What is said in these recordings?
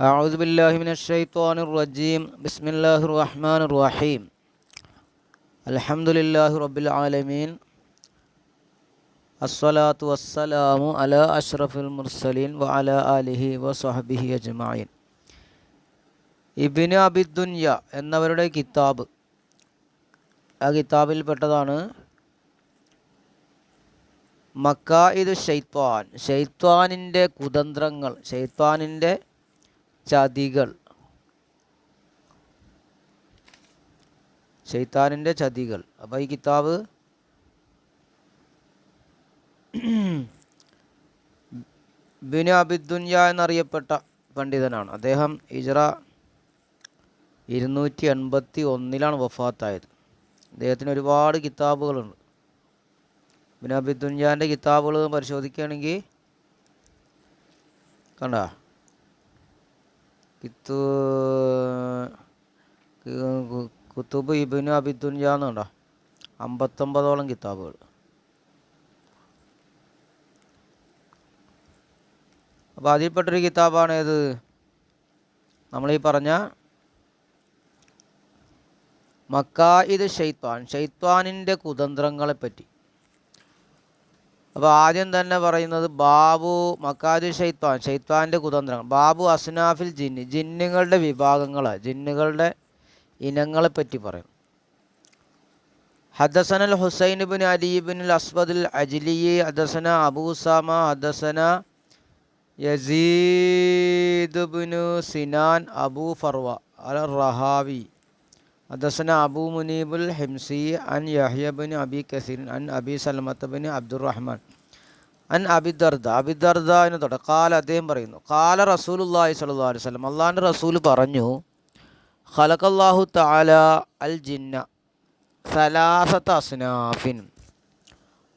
أعوذ بالله من الشيطان الرجيم بسم الله الرحمن الرحيم الحمد لله رب العالمين الصلاة والسلام على أشرف المرسلين وعلى آله وصحبه أجمعين ഇബിന് അബിദുന്യ എന്നവരുടെ കിതാബ് ആ കിതാബിൽപ്പെട്ടതാണ് മക്കായിദ് ഷെയ്ത്വാൻ ഷെയ്ത്വാനിൻ്റെ കുതന്ത്രങ്ങൾ ഷെയ്ത്വാനിൻ്റെ ചതികൾ. ഷെയ്ത്താനിന്റെ ചതികൾ. അപ്പോൾ ഈ കിതാബ് ബിനു അബിദുന്യ എന്നറിയപ്പെട്ട പണ്ഡിതനാണ്. അദ്ദേഹം ഇജറ ഇരുന്നൂറ്റി എൺപത്തി ഒന്നിലാണ് വഫാത്തായത്. അദ്ദേഹത്തിന് ഒരുപാട് കിതാബുകളുണ്ട്. ബിനു അബിദുന്യാന്റെ കിതാബുകൾ പരിശോധിക്കുകയാണെങ്കിൽ കണ്ട? കിത്തു കുത്തുബ് ഇബിനു അബിദുൻജ എന്നുണ്ടോ അമ്പത്തൊമ്പതോളം കിതാബുകൾ. അപ്പോൾ അതിൽപ്പെട്ടൊരു കിതാബാണ് ഏത് നമ്മളീ പറഞ്ഞ മക്കായിദ് ഷെയ്ത്വാൻ ഷെയ്ത്വാനിന്റെ കുതന്ത്രങ്ങളെപ്പറ്റി. അപ്പോൾ ആദ്യം തന്നെ പറയുന്നത് ബാബു മക്കാദു ഷെയ്ത്വാൻ ഷെയ്ത്വാന്റെ കുതന്ത്രങ്ങൾ. ബാബു അസ്നാഫിൽ ജിന്നി ജിന്നുകളുടെ വിഭാഗങ്ങൾ ജിന്നുകളുടെ ഇനങ്ങളെ പറ്റി പറയും. ഹദസന ഹുസൈൻ ബിൻ അലിബിൻ അസ്ബദുൽ അജ്ലി ഹദസന അബൂസാമ ഹദസന യസീദ് ബിനു സിനാൻ അബൂ ഫർവ അൽ റഹാവി. ഹദസന അബൂ മുനീബുൽ ഹിംസി അൻ യഹ്യ ബിൻ അബി കസീർ അൻ അബി സലമത്ത് ബിൻ അബ്ദുറഹ്മാൻ അൻ അബിദർദ അബിദർദ എന്ന് തൊട്ട് കാല അദ്ദേഹം പറയുന്നു കാല റസൂലുല്ലാഹി സ്വല്ലല്ലാഹു അലൈഹി വസല്ലം അള്ളാഹിന്റെ റസൂൽ പറഞ്ഞു ഖലഖല്ലാഹു തആല അൽ ജിന്ന സലാസത്ത് അസ്നാഫിൻ.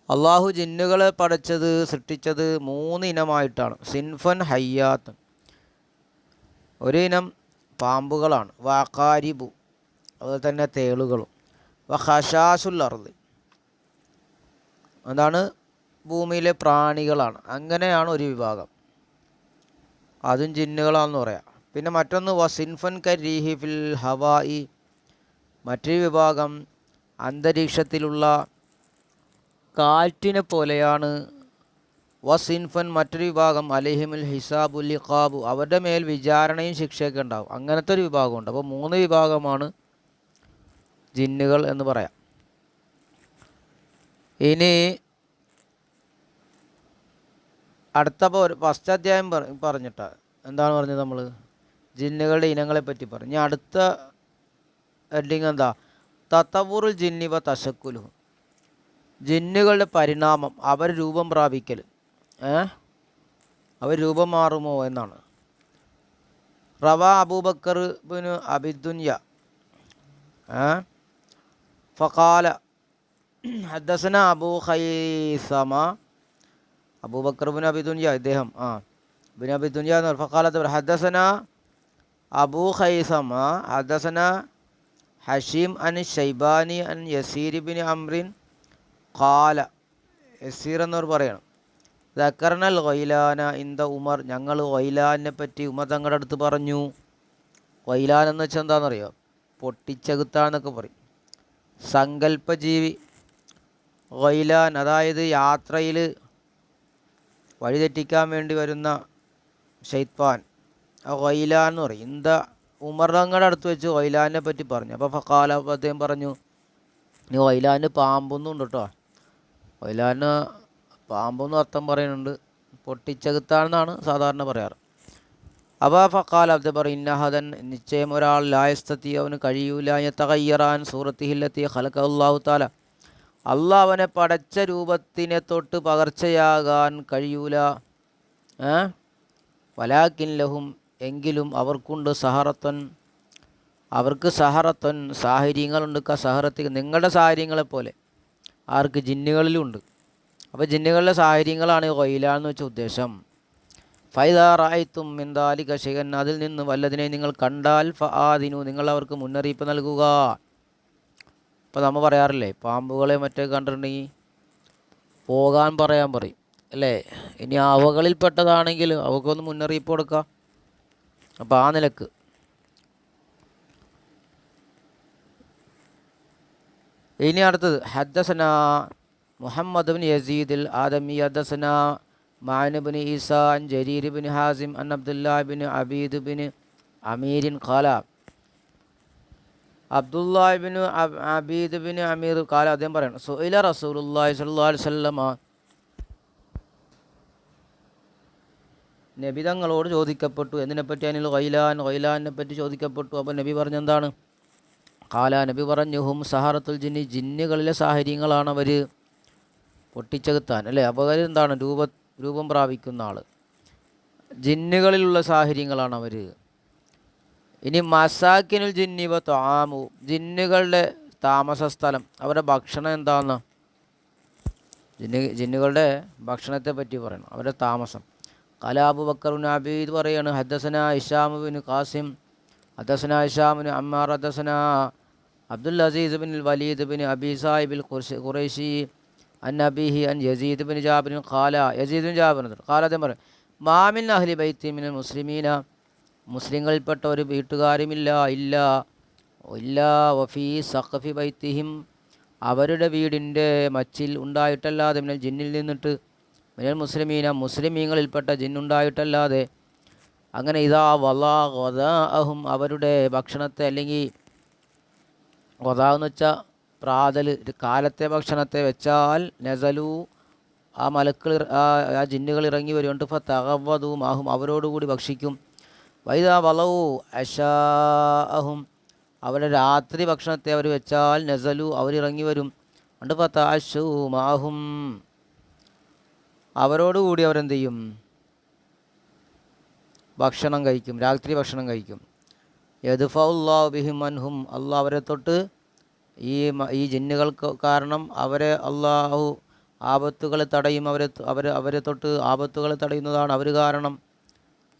അള്ളാഹു ജിന്നുകളെ പഠിച്ചത് സൃഷ്ടിച്ചത് മൂന്ന് ഇനമായിട്ടാണ്. സിൻഫൻ ഹയ്യാത്ത്. ഒരു ഇനം പാമ്പുകളാണ് വാക്കാരിബു അതുപോലെ തന്നെ തേളുകളും. വഹഷാസുൽ അർദ്. അതാണ് ഭൂമിയിലെ പ്രാണികളാണ്. അങ്ങനെയാണ് ഒരു വിഭാഗം. അതും ജിന്നുകളാണെന്ന് പറയാം. പിന്നെ മറ്റൊന്ന് വസിൻഫൻ കരീഹി ഫിൽ ഹവായി മറ്റൊരു വിഭാഗം അന്തരീക്ഷത്തിലുള്ള കാറ്റിനെ പോലെയാണ്. വസിൻഫൻ മറ്റൊരു വിഭാഗം അലിഹിമുൽ ഹിസാബുൽ ഖാബു അവരുടെ മേൽ വിചാരണയും ശിക്ഷയൊക്കെ ഉണ്ടാകും അങ്ങനത്തെ ഒരു വിഭാഗമുണ്ട്. അപ്പോൾ മൂന്ന് വിഭാഗമാണ് ജിന്നുകൾ എന്ന് പറയാം. ഇനി അടുത്ത ഫസ്റ്റ് അധ്യായം പറഞ്ഞിട്ട. എന്താണ് പറഞ്ഞത് നമ്മൾ ജിന്നുകളുടെ ഇനങ്ങളെ പറ്റി പറഞ്ഞു ഇനി അടുത്ത ഹെഡിങ് എന്താ? തത്തവൂറുൽ ജിന്നിവ തശക്കുലു. ജിന്നുകളുടെ പരിണാമം അവർ രൂപം പ്രാപിക്കൽ ഏ? അവർ രൂപം മാറുമോ എന്നാണ്. റവ അബൂബക്കർ ബിന് അബിദുന്യ. ഏ? ഫഖാല ഹദ്ദസന അബൂ ഖൈസമ അബൂബക്കർ ബിൻ അബിദുന്യ ഇദ്ദേഹം ആ ബിൻ അബിദുന്യ എന്ന് പറഞ്ഞു ഫഖാലത്ത് ഹദ്ദസന അബൂ ഖൈസമ ഹദ്ദസന ഹഷീം അൻ ഷൈബാനി അൻ യസീർ ബിൻ അമ്രിൻ ഖാല യസീർ എന്നവർ പറയണം. ദക്കർണൽ വൈലാന ഇന്ത ഉമർ ഞങ്ങൾ വൈലാനെ പറ്റി ഉമർ തങ്ങളുടെ അടുത്ത് പറഞ്ഞു. വൈലാൻ എന്ന് വെച്ചാൽ എന്താണെന്നറിയോ? പൊട്ടിച്ചകുത്താന്നൊക്കെ പറയും. സങ്കല്പജീവി ഗൈലാൻ അതായത് യാത്രയിൽ വഴിതെറ്റിക്കാൻ വേണ്ടി വരുന്ന ഷെയ്ത്വാൻ ഗൈലാൻ എന്ന് പറയും. ഇന്ത ഉമർ തങ്ങളുടെ അടുത്ത് വെച്ച് ഗൈലാനെ പറ്റി പറഞ്ഞു. അപ്പോൾ ഫക്കാല അദ്ദേഹം പറഞ്ഞു ഇനി പാമ്പൊന്നും ഉണ്ട് കേട്ടോ വൈലാന് പാമ്പൊന്നും അർത്ഥം പറയുന്നുണ്ട്. പൊട്ടിച്ചകുത്താണെന്നാണ് സാധാരണ പറയാറ്. അപ്പോൾ ഫക്കാൽ അബ്ദ ഇന്നഹദൻ നിശ്ചയം ഒരാൾ ലായസ്തത്തി അവന് കഴിയൂല തകയ്യറാൻ സൂറത്തിഹില്ലെത്തി ഹലക്ക അള്ളാഹു താല അള്ളാഹ് അവനെ പടച്ച രൂപത്തിനെ തൊട്ട് പകർച്ചയാകാൻ കഴിയൂല. വലാക്കിൻ ലഹും എങ്കിലും അവർക്കുണ്ട് സഹറത്തൻ. അവർക്ക് സഹറത്തൻ സാഹചര്യങ്ങളുണ്ട് സഹറത്തി നിങ്ങളുടെ സാഹചര്യങ്ങളെപ്പോലെ ആർക്ക് ജിന്നുകളിലുണ്ട് അപ്പോൾ ജിന്നുകളിലെ സാഹചര്യങ്ങളാണ് കൊയിലാന്ന് വെച്ച ഉദ്ദേശം. ഫൈദാറായത്തും എന്താലി കശകൻ അതിൽ നിന്ന് വല്ലതിനെ നിങ്ങൾ കണ്ടാൽ ഫാദിനു നിങ്ങൾ അവർക്ക് മുന്നറിയിപ്പ് നൽകുക. ഇപ്പോൾ നമ്മൾ പറയാറില്ലേ പാമ്പുകളെ മറ്റേ കണ്ടിട്ടുണ്ടെങ്കിൽ പോകാൻ പറയാൻ പറയും അല്ലേ? ഇനി അവകളിൽപ്പെട്ടതാണെങ്കിൽ അവക്കൊന്ന് മുന്നറിയിപ്പ് കൊടുക്കാം. അപ്പോൾ ആ നിലയ്ക്ക്. ഇനി അടുത്തത് ഹദ്ദസന മുഹമ്മദ് ബിൻ യസീദിൽ ആദമി ഹദ്ദസന ബിൻ ഈസ അൻ ജരീർ ബിൻ ഹാസിം അൻ അബ്ദുല്ലാ ബിൻ അബീദ് ബിൻ അമീരിൻ ഖാല. അബ്ദുല്ലാ ബിൻ അബീദ് ബിൻ അമീർ ഖാല അദ്ദേഹം പറയണം സുഹൈല റസൂലുള്ളാഹി സ്വല്ലല്ലാഹു അലൈഹി വസല്ലമ. നബി തങ്ങളോട് ചോദിക്കപ്പെട്ടു എന്തിനെപ്പറ്റി അനിൽ ഗൈലാൻ ഗൈലാനെ പറ്റി ചോദിക്കപ്പെട്ടു. അപ്പോൾ നബി പറഞ്ഞെന്താണ് കാല നബി പറഞ്ഞു ഹും സഹാറത്തുൽ ജിന്നി ജിന്നുകളിലെ സാഹചര്യങ്ങളാണ് അവർ പൊട്ടിച്ചെകുത്താൻ അല്ലേ? അപ്പോൾ എന്താണ് രൂപ രൂപം പ്രാപിക്കുന്ന ആൾ ജിന്നുകളിലുള്ള സാഹചര്യങ്ങളാണ് അവർ ഇനി മസാക്കിനുൽ ജിന്നിവ താമു ജിന്നുകളുടെ താമസ സ്ഥലം അവരുടെ ഭക്ഷണം എന്താണെന്ന് ജിന്നു ജിന്നുകളുടെ ഭക്ഷണത്തെ പറ്റി പറയണം അവരുടെ താമസം. കലാബു ബക്കറുൻ അബീദ് പറയാണ് ഹദ്സന ഇഷാമുബിൻ ഖാസിം ഹദ്സന ഇഷാമുൻ അമ്മാർ ഹദ്സന അബ്ദുൽ അസീസ് ബിൻ വലീദ് ബിൻ അബി സാഹിബിൽ ഖുറൈഷി അൻ അബീഹി അൻ യസീദ് ബിൻ ജാബിൻ ഖാല യസീദ് ബിൻ ജാബിൻ ഖാല അദ്ദേഹം പറയും മാമിൻ അഹ്ലി ബൈത്തി മിനൽ മുസ്ലിമീന മുസ്ലിങ്ങളിൽപ്പെട്ട ഒരു വീട്ടുകാരുമില്ല ഇല്ല ഇല്ല വഫി സഖഫി ബൈത്തിഹിം. അവരുടെ വീടിന്റെ മച്ചിൽ ഉണ്ടായിട്ടല്ലാതെ മിനൽ ജിന്നിൽ നിന്നിട്ട് മിനൽ മുസ്ലിമീന മുസ്ലിമീങ്ങളിൽപ്പെട്ട ജിന്നുണ്ടായിട്ടല്ലാതെ അങ്ങനെ ഇതാ വലാ അഹും അവരുടെ ഭക്ഷണത്തെ അല്ലെങ്കിൽ വദാന്ന് വെച്ചാൽ പ്രാതൽ കാലത്തെ ഭക്ഷണത്തെ വെച്ചാൽ നസലു ആ മലക്കൾ ആ ജിന്നുകൾ ഇറങ്ങി വരുന്നുണ്ട്. ഇപ്പോൾ തകവതും ആഹും അവരോടുകൂടി ഭക്ഷിക്കും. വൈദാ വളവു അഷാഹും അവരുടെ രാത്രി ഭക്ഷണത്തെ അവർ വെച്ചാൽ നസലു അവരിറങ്ങി വരും. ഉണ്ട് പത്താശു മാഹും. അവരോടുകൂടി അവരെന്ത് ചെയ്യും? ഭക്ഷണം കഴിക്കും. രാത്രി ഭക്ഷണം കഴിക്കും. യദുഫൗല്ലാ ബിഹിം അൻഹും അള്ളാഹ് അവരെ തൊട്ട് ഈ ഈ ജിന്നുകൾക്ക് കാരണം അവരെ അള്ളാഹു ആപത്തുകളെ തടയും അവരെ അവർ അവരെ തൊട്ട് ആപത്തുകളെ തടയുന്നതാണ് അവർ കാരണം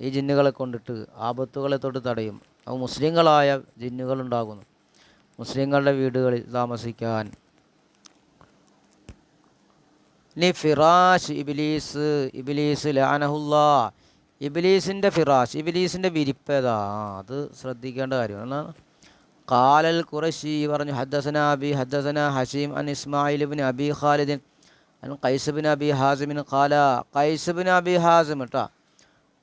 ഈ ജിന്നുകളെ കൊണ്ടിട്ട് ആപത്തുകളെ തൊട്ട് തടയും. അവ മുസ്ലിങ്ങളായ ജിന്നുകൾ ഉണ്ടാകുന്നു മുസ്ലിങ്ങളുടെ വീടുകളിൽ താമസിക്കാൻ. ഇനി ഫിറാഷ് ഇബിലീസ് ഇബിലീസ് ലാനഹുല്ലാ. ഇബിലീസിന്റെ ഫിറാഷ് ഇബിലീസിന്റെ വിരിപ്പേതാ അത് ശ്രദ്ധിക്കേണ്ട കാര്യമാണ് കാലൽ ഖുറശി പറഞ്ഞു ഹദ്ദസന അബി ഹദ്ദസന ഹഷീം അൻ ഇസ്മായിൽ ബിൻ അബി ഖാലിദിൻ അൻ കൈസബിൻ ബിൻ അബി ഹാസിമിൻ ഖാല. കൈസബിൻ ബിൻ അബി ഹാസിം കേട്ടോ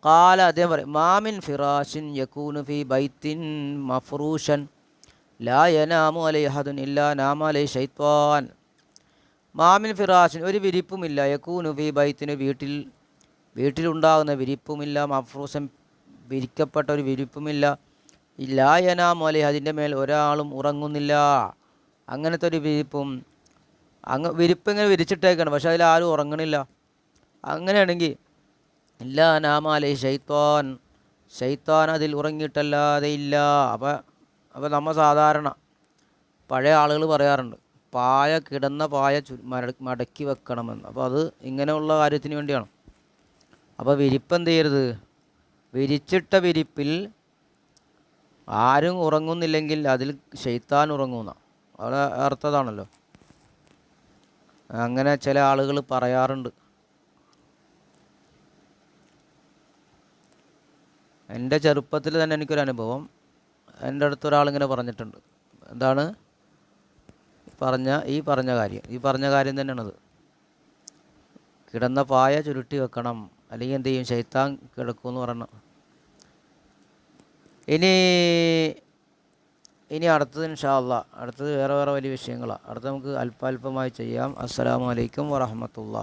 കാല അദ്ദേഹം പറയും മാമിൻ ഫിറാഷിൻ യക്കൂനു ഫി ബൈത്തിൻ മഫ്റൂഷൻ ലാ യനാമു അലൈ ഹദുൻ ഇല്ലാ നാമ അലൈ ഷൈത്വാൻ മാമിൻ ഫിറാഷിൻ ഒരു വിരിപ്പുമില്ല. യക്കൂനു ഫി ബൈത്തിന് വീട്ടിൽ വീട്ടിലുണ്ടാകുന്ന വിരിപ്പുമില്ല മഫ്രൂസൻ വിരിക്കപ്പെട്ട ഒരു വിരിപ്പുമില്ല. ഇല്ലായനാ മോലെ അതിന്റെ മേൽ ഒരാളും ഉറങ്ങുന്നില്ല. അങ്ങനത്തെ ഒരു വിരിപ്പും അങ്ങ് വിരിപ്പ് ഇങ്ങനെ വിരിച്ചിട്ടേക്കാണ് പക്ഷെ അതിൽ ആരും ഉറങ്ങണില്ല. അങ്ങനെയാണെങ്കിൽ ഇല്ലാ നാമാലെ ഷെയ്ത്താൻ ഷെയ്ത്താൻ അതിൽ ഉറങ്ങിയിട്ടല്ലാതെ ഇല്ല. അപ്പം അപ്പം നമ്മൾ സാധാരണ പഴയ ആളുകൾ പറയാറുണ്ട് പായ കിടന്ന പായ ചു മടക്കി വെക്കണമെന്ന്. അപ്പോൾ അത് ഇങ്ങനെയുള്ള കാര്യത്തിന് വേണ്ടിയാണ്. അപ്പോൾ വിരിപ്പ് എന്ത് ചെയ്യരുത്? വിരിച്ചിട്ട വിരിപ്പിൽ ആരും ഉറങ്ങുന്നില്ലെങ്കിൽ അതിൽ ഷെയ്ത്താൻ ഉറങ്ങുന്ന. അവിടെ അർത്ഥതാണല്ലോ. അങ്ങനെ ചില ആളുകൾ പറയാറുണ്ട്. എന്റെ ചെറുപ്പത്തിൽ തന്നെ എനിക്കൊരു അനുഭവം. എന്റെ അടുത്ത് ഒരാളിങ്ങനെ പറഞ്ഞിട്ടുണ്ട്. എന്താണ്? പറഞ്ഞ ഈ പറഞ്ഞ കാര്യം. ഈ പറഞ്ഞ കാര്യം തന്നെയാണത്. കിടന്ന പായ ചുരുട്ടി വെക്കണം. അല്ലെങ്കിൽ എന്ത് ചെയ്യും? ശൈത്താൻ കിടക്കുമെന്ന് പറഞ്ഞു ഇനി ഇനി അടുത്തത് ഇൻഷാല്ല അടുത്തത് വേറെ വേറെ വലിയ വിഷയങ്ങളാണ് അടുത്ത നമുക്ക് അല്പാൽപമായി ചെയ്യാം. അസ്സലാമു അലൈക്കും വറഹമത്തുള്ള